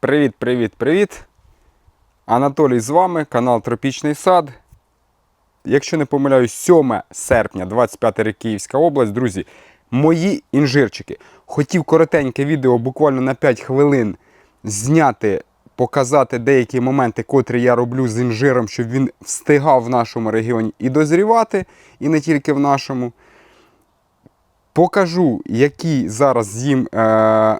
Привіт, привіт, привіт. Анатолій з вами, канал Тропічний сад. Якщо не помиляюсь, 7 серпня, 25 рік Київська область, друзі, мої інжирчики. Хотів коротеньке відео, буквально на 5 хвилин зняти, показати деякі моменти, котрі я роблю з інжиром, щоб він встигав в нашому регіоні і дозрівати, і не тільки в нашому. Покажу, які зараз їм е,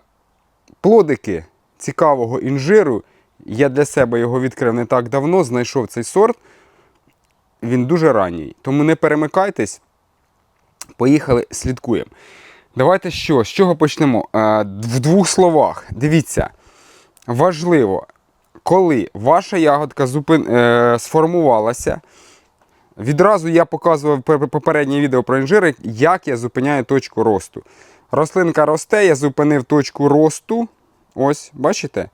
плодики цікавого інжиру. Я для себе його відкрив не так давно, знайшов цей сорт. Він дуже ранній. Тому не перемикайтесь. Поїхали, слідкуємо. Давайте що? З чого почнемо? Е, в двох словах. Дивіться, важливо, коли ваша ягодка зупин... е, сформувалася. Відразу я показував попереднє відео про інжири, як я зупиняю точку росту. Рослинка росте, я зупинив точку росту. Ось, бачите?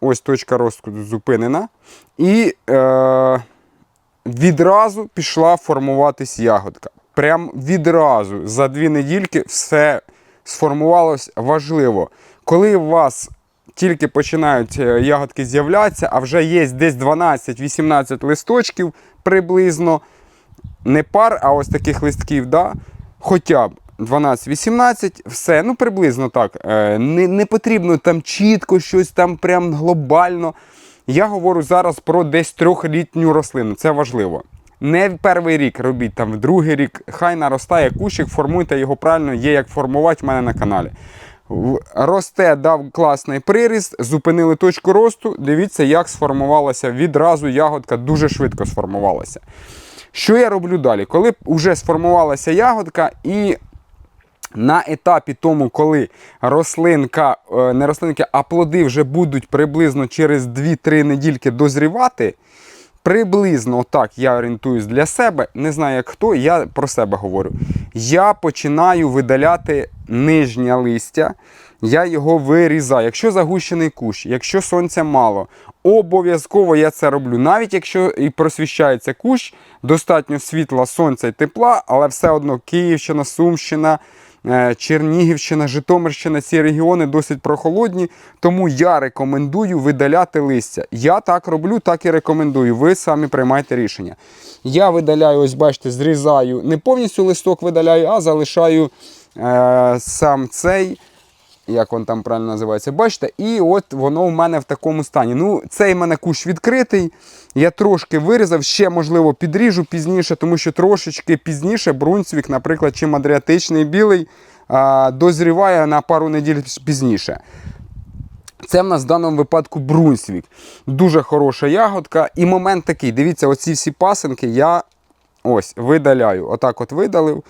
Ось точка росту зупинена. І е, відразу пішла формуватись ягодка. Прям відразу за дві недільки все сформувалось важливо. Коли у вас тільки починають е, ягодки з'являтися, а вже є десь 12-18 листочків приблизно, не пар, а ось таких листків, да? хоча б 12-18, все, ну приблизно так. Е, Не, не потрібно там чітко щось там прям глобально. Я говорю зараз про десь трьохлітню рослину, це важливо. Не в перший рік робіть, там в другий рік, хай наростає кущик, формуйте його правильно, є як формувати в мене на каналі. Росте, дав класний приріст, зупинили точку росту. Дивіться, як сформувалася відразу ягодка, дуже швидко сформувалася. Що я роблю далі? Коли вже сформувалася ягодка і на етапі тому, коли рослинка, е, не рослинки, а плоди вже будуть приблизно через 2-3 недільки дозрівати, приблизно так я орієнтуюсь для себе, не знаю як хто, я про себе говорю. Я починаю видаляти нижнє листя, я його вирізаю. Якщо загущений кущ, якщо сонця мало, обов'язково я це роблю. Навіть якщо і просвіщається кущ, достатньо світла, сонця і тепла, але все одно Київщина, Сумщина. Е, Чернігівщина, Житомирщина, ці регіони досить прохолодні, тому я рекомендую видаляти листя. Я так роблю, так і рекомендую. Ви самі приймайте рішення. Я видаляю, ось бачите, зрізаю, не повністю листок видаляю, а залишаю е, сам цей. Як він там правильно називається, бачите, і от воно у мене в такому стані. Ну, цей в мене кущ відкритий. Я трошки вирізав, ще, можливо, підріжу пізніше, тому що трошечки пізніше Брунсвік, наприклад, чим Адріатичний білий, дозріває на пару неділь пізніше. Це в нас в даному випадку Брунсвік. Дуже хороша ягодка. І момент такий. Дивіться, оці всі пасинки я ось видаляю. Отак от видалив,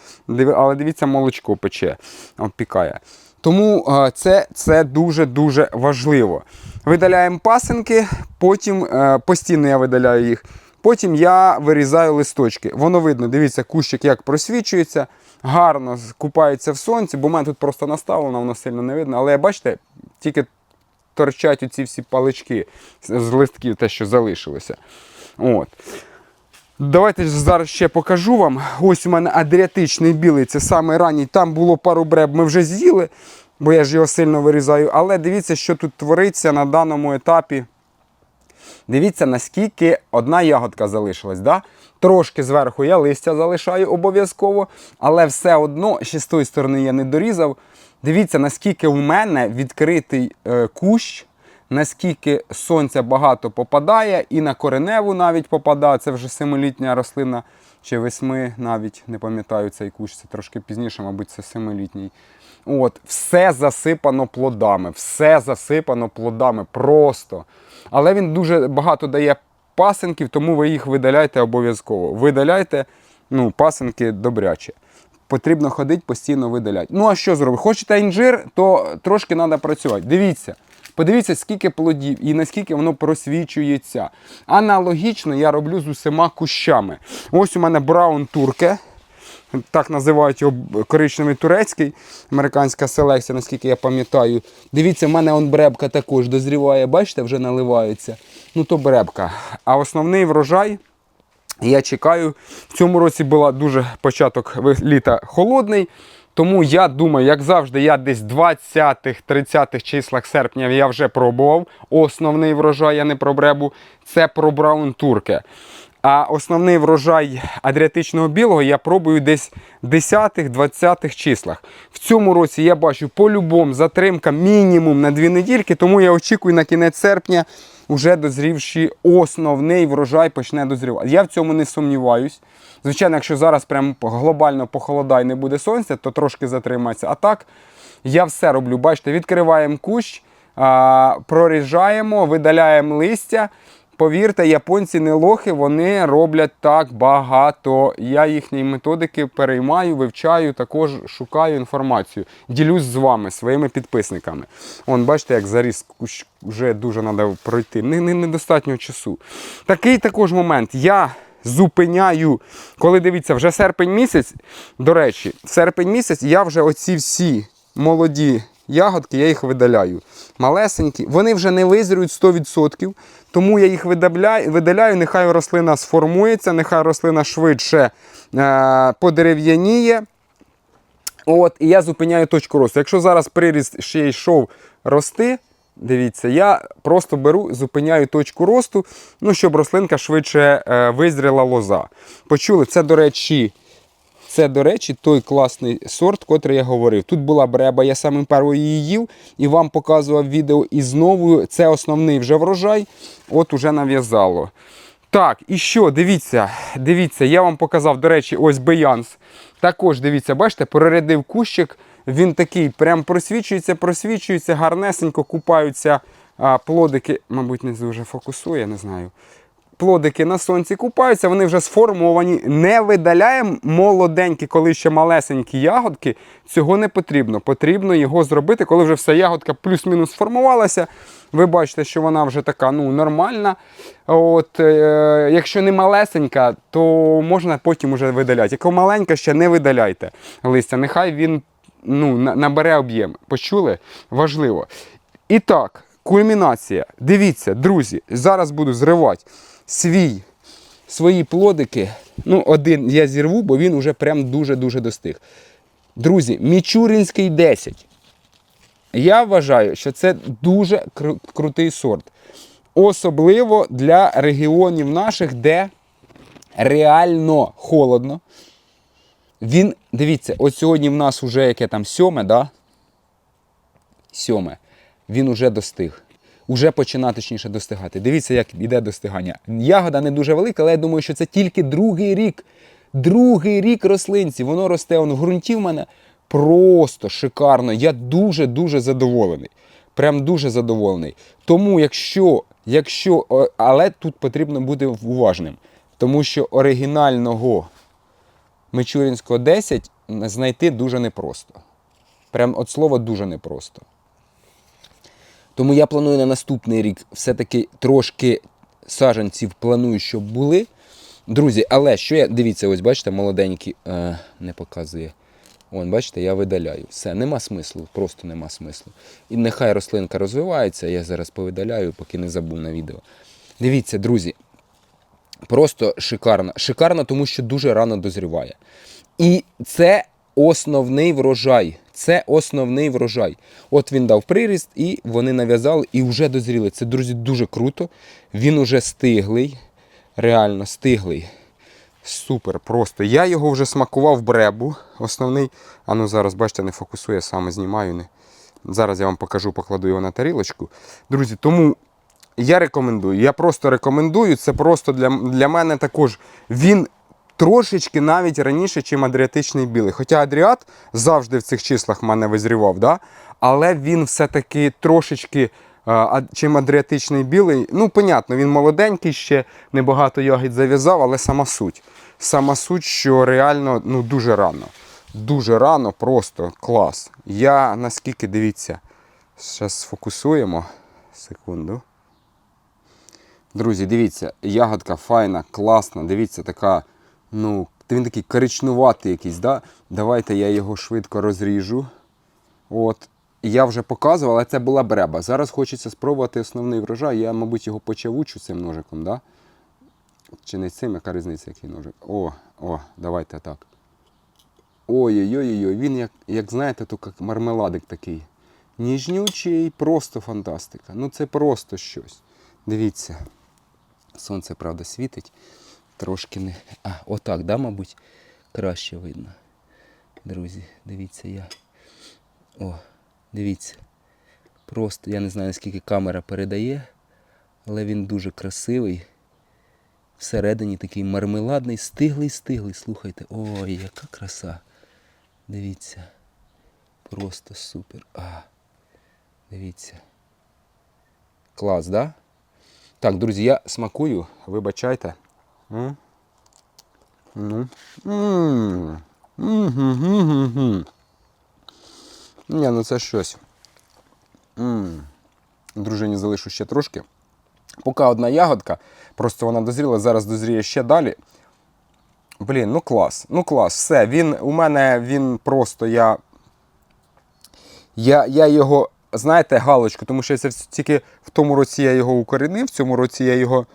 але дивіться, молочко пече, опікає. Тому е, це, це дуже-дуже важливо. Видаляємо пасинки, потім е, постійно я видаляю їх. Потім я вирізаю листочки. Воно видно, дивіться, кущик як просвічується, гарно купається в сонці, бо в мене тут просто наставлено, воно сильно не видно. Але бачите, тільки торчать оці всі палички з листків, те, що залишилося. От. Давайте зараз ще покажу вам. Ось у мене адріатичний білий, це самий ранній. Там було пару бреб, ми вже з'їли, бо я ж його сильно вирізаю. Але дивіться, що тут твориться на даному етапі. Дивіться, наскільки одна ягодка залишилась. Да? Трошки зверху я листя залишаю обов'язково, але все одно ще з тої сторони я не дорізав. Дивіться, наскільки в мене відкритий е, кущ, наскільки сонця багато попадає, і на кореневу навіть попадає. Це вже семилітня рослина чи восьми, навіть не пам'ятаю цей кущ, це трошки пізніше, мабуть, це семилітній. От, все засипано плодами, все засипано плодами просто. Але він дуже багато дає пасинків, тому ви їх видаляйте обов'язково. Видаляйте ну, пасинки добряче. Потрібно ходити, постійно видаляти. Ну а що зробити? Хочете інжир, то трошки треба працювати. Дивіться. Подивіться, скільки плодів і наскільки воно просвічується. Аналогічно я роблю з усіма кущами. Ось у мене браун турке. Так називають його коричневий турецький, американська селекція, наскільки я пам'ятаю. Дивіться, в мене он бребка також дозріває, бачите, вже наливається. Ну то бребка. А основний врожай я чекаю. В цьому році була дуже початок літа холодний. Тому я думаю, як завжди, я десь 20-30 числах серпня я вже пробував. Основний врожай, я не про бребу, це про браун турке. А основний врожай адріатичного білого я пробую десь 10-20 числах. В цьому році я бачу по-любому затримка мінімум на 2 недільки, тому я очікую на кінець серпня вже дозрівший основний врожай почне дозрівати. Я в цьому не сумніваюсь. Звичайно, якщо зараз прям глобально похолодає, не буде сонця, то трошки затримається. А так, я все роблю. Бачите, відкриваємо кущ, проріжаємо, видаляємо листя. Повірте, японці не лохи, вони роблять так багато. Я їхні методики переймаю, вивчаю, також шукаю інформацію. Ділюсь з вами, своїми підписниками. Он, бачите, як заріс кущ вже дуже треба пройти. Не, не, недостатньо часу. Такий також момент. Я зупиняю, коли дивіться, вже серпень місяць. До речі, серпень місяць я вже оці всі молоді ягодки, я їх видаляю. Малесенькі, вони вже не визрюють 100%, тому я їх видаляю, видаляю нехай рослина сформується, нехай рослина швидше е, подерев'яніє. От, і я зупиняю точку росту. Якщо зараз приріст ще йшов рости, дивіться, я просто беру, зупиняю точку росту, ну, щоб рослинка швидше е, визріла лоза. Почули, це, до речі, це, до речі, той класний сорт, котрий я говорив. Тут була бреба, я самим першою її їв і вам показував відео. І знову це основний вже врожай. От уже нав'язало. Так, і що, дивіться, дивіться, я вам показав, до речі, ось Беянс. Також дивіться, бачите, прорядив кущик. Він такий, прям просвічується, просвічується, гарнесенько купаються а, плодики. Мабуть, не дуже фокусує, не знаю. Плодики на сонці купаються, вони вже сформовані. Не видаляємо молоденькі, коли ще малесенькі ягодки. Цього не потрібно. Потрібно його зробити, коли вже вся ягодка плюс-мінус сформувалася. Ви бачите, що вона вже така ну, нормальна. От, е, якщо не малесенька, то можна потім вже видаляти. Якщо маленька, ще не видаляйте листя. Нехай він ну, набере об'єм. Почули? Важливо. І так, кульмінація. Дивіться, друзі, зараз буду зривати свій, свої плодики. Ну, один я зірву, бо він вже прям дуже-дуже достиг. Друзі, Мічурінський 10. Я вважаю, що це дуже кру- крутий сорт. Особливо для регіонів наших, де реально холодно. Він, дивіться, от сьогодні в нас вже яке там сьоме, да? Сьоме. Він уже достиг. Уже починає точніше достигати. Дивіться, як іде достигання. Ягода не дуже велика, але я думаю, що це тільки другий рік. Другий рік рослинці. Воно росте он в ґрунті в мене просто шикарно. Я дуже-дуже задоволений. Прям дуже задоволений. Тому, якщо, якщо, але тут потрібно бути уважним, тому що оригінального Мичурінського 10 знайти дуже непросто. Прям от слова дуже непросто. Тому я планую на наступний рік все-таки трошки саджанців планую, щоб були. Друзі, але що я. Дивіться, ось бачите, молоденькі е, не показує. Вон, бачите, я видаляю. Все, нема смислу, просто нема смислу. І нехай рослинка розвивається, я зараз повидаляю, поки не забув на відео. Дивіться, друзі, просто шикарно. Шикарно, тому що дуже рано дозріває. І це основний врожай. Це основний врожай. От він дав приріст, і вони нав'язали і вже дозріли. Це, друзі, дуже круто. Він уже стиглий. Реально стиглий. Супер, просто. Я його вже смакував бребу. Основний. А ну зараз, бачите, не фокусує, саме знімаю. Не. Зараз я вам покажу, покладу його на тарілочку. Друзі, тому я рекомендую. Я просто рекомендую. Це просто для, для мене також. Він трошечки навіть раніше, чим адріатичний білий. Хоча адріат завжди в цих числах мене визрівав, да? але він все-таки трошечки. а- Чим адріатичний білий, ну, понятно, він молоденький ще, небагато ягід зав'язав, але сама суть. Сама суть, що реально ну, дуже рано. Дуже рано, просто клас. Я наскільки дивіться, зараз сфокусуємо. Секунду. Друзі, дивіться, ягодка файна, класна. Дивіться, така, ну, він такий коричнуватий якийсь, да? Давайте я його швидко розріжу. От. Я вже показував, але це була бреба. Зараз хочеться спробувати основний врожай. Я, мабуть, його почавучу цим ножиком, да? Чи не цим, яка різниця, який ножик? О, о, давайте так. Ой-ой-ой, він як, як знаєте, то як мармеладик такий. Ніжнючий, просто фантастика. Ну це просто щось. Дивіться. Сонце, правда, світить. Трошки не. А, отак, да, мабуть, краще видно. Друзі, дивіться я. О, дивіться. Просто я не знаю, наскільки камера передає, але він дуже красивий. Всередині такий мармеладний, стиглий, стиглий. Слухайте. Ой, яка краса. Дивіться. Просто супер. А, дивіться. Клас, да? Так, друзі, я смакую, вибачайте. М? Ну. М. Мгм-гм-гм-гм. Ні, ну це щось. М. Дружині залишу ще трошки. Поки одна ягодка, просто вона дозріла, зараз дозріє ще далі. Блін, ну клас, ну клас, все. Він у мене він просто я. Я, я його, знаєте, галочку, тому що це тільки в тому році я його укорінив, в цьому році я його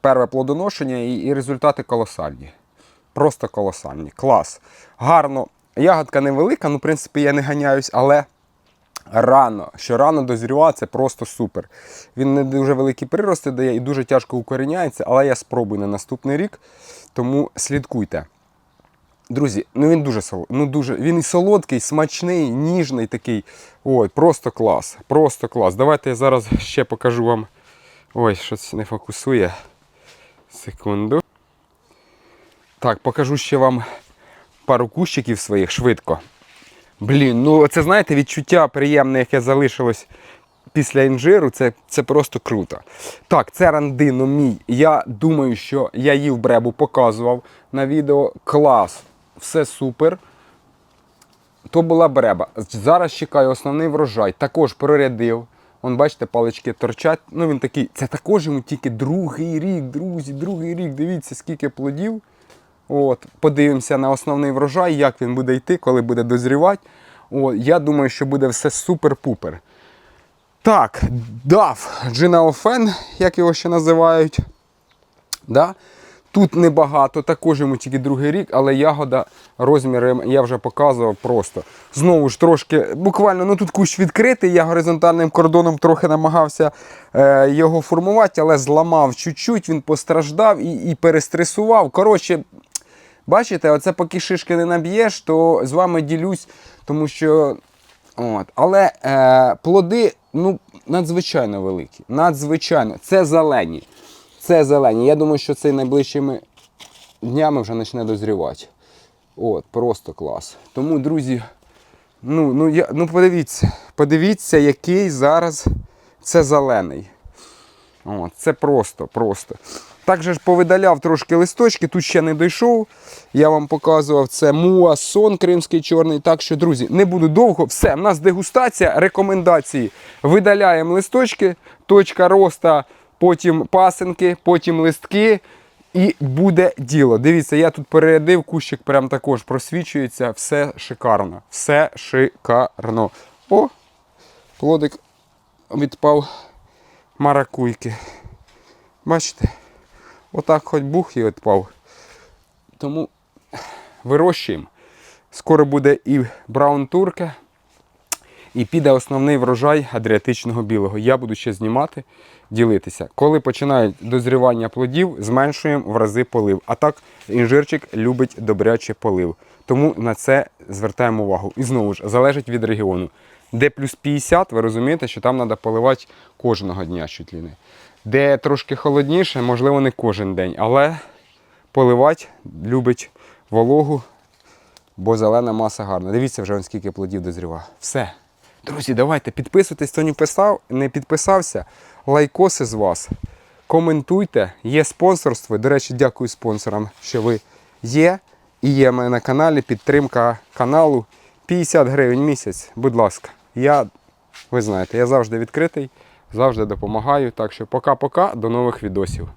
перше плодоношення і, і результати колосальні. Просто колосальні. Клас. Гарно. Ягодка невелика, ну, в принципі, я не ганяюсь, але рано, що рано дозрювати, це просто супер. Він не дуже великі прирости дає і дуже тяжко укоріняється, але я спробую на наступний рік, тому слідкуйте. Друзі, ну він дуже ну дуже він і солодкий, смачний, ніжний такий. Ой, просто клас. Просто клас. Давайте я зараз ще покажу вам. Ой, щось не фокусує. Секунду. Так, покажу ще вам пару кущиків своїх швидко. Блін, ну це знаєте, відчуття приємне, яке залишилось після інжиру, це, це просто круто. Так, це рандино мій. Я думаю, що я їв бребу, показував на відео. Клас, все супер. То була бреба. Зараз чекаю основний врожай. Також прорядив. Вон, бачите, палички торчать. Ну він такий, це також йому тільки другий рік, друзі, другий рік. Дивіться, скільки плодів. От, подивимося на основний врожай, як він буде йти, коли буде дозрівати. От, я думаю, що буде все супер-пупер. Так, дав Джинаофен, як його ще називають. Да? Тут небагато, також йому тільки другий рік, але ягода розміром я вже показував просто. Знову ж трошки, буквально, ну тут кущ відкритий, я горизонтальним кордоном трохи намагався е, його формувати, але зламав чуть-чуть, він постраждав і, і перестресував. Коротше, бачите, оце поки шишки не наб'єш, то з вами ділюсь, тому що. От. Але е, плоди ну, надзвичайно великі. Надзвичайно. Це зелені. Це зелені. Я думаю, що це найближчими днями вже почне дозрівати. От, просто клас. Тому, друзі, ну, ну, я, ну подивіться, подивіться, який зараз це зелений. От, це просто, просто. Так же ж повидаляв трошки листочки, тут ще не дійшов. Я вам показував це муасон кримський чорний. Так що, друзі, не буду довго. Все, в нас дегустація, рекомендації. Видаляємо листочки, точка роста, потім пасинки, потім листки. І буде діло. Дивіться, я тут перерядив, кущик прям також просвічується. Все шикарно. Все шикарно. О, плодик відпав маракуйки. Бачите? Отак хоч бух і відпав. Тому вирощуємо. Скоро буде і браун турка, і піде основний врожай адріатичного білого. Я буду ще знімати, ділитися. Коли починають дозрівання плодів, зменшуємо в рази полив. А так інжирчик любить добряче полив. Тому на це звертаємо увагу. І знову ж залежить від регіону. Де плюс 50, ви розумієте, що там треба поливати кожного дня чуть. Де трошки холодніше, можливо, не кожен день, але поливати любить вологу, бо зелена маса гарна. Дивіться вже скільки плодів дозріва. Все. Друзі, давайте підписуйтесь, хто не писав, не підписався. Лайкоси з вас. Коментуйте, є спонсорство. До речі, дякую спонсорам, що ви є. І є на каналі підтримка каналу 50 гривень місяць. Будь ласка, я, ви знаєте, я завжди відкритий, завжди допомагаю. Так що пока-пока, до нових відосів.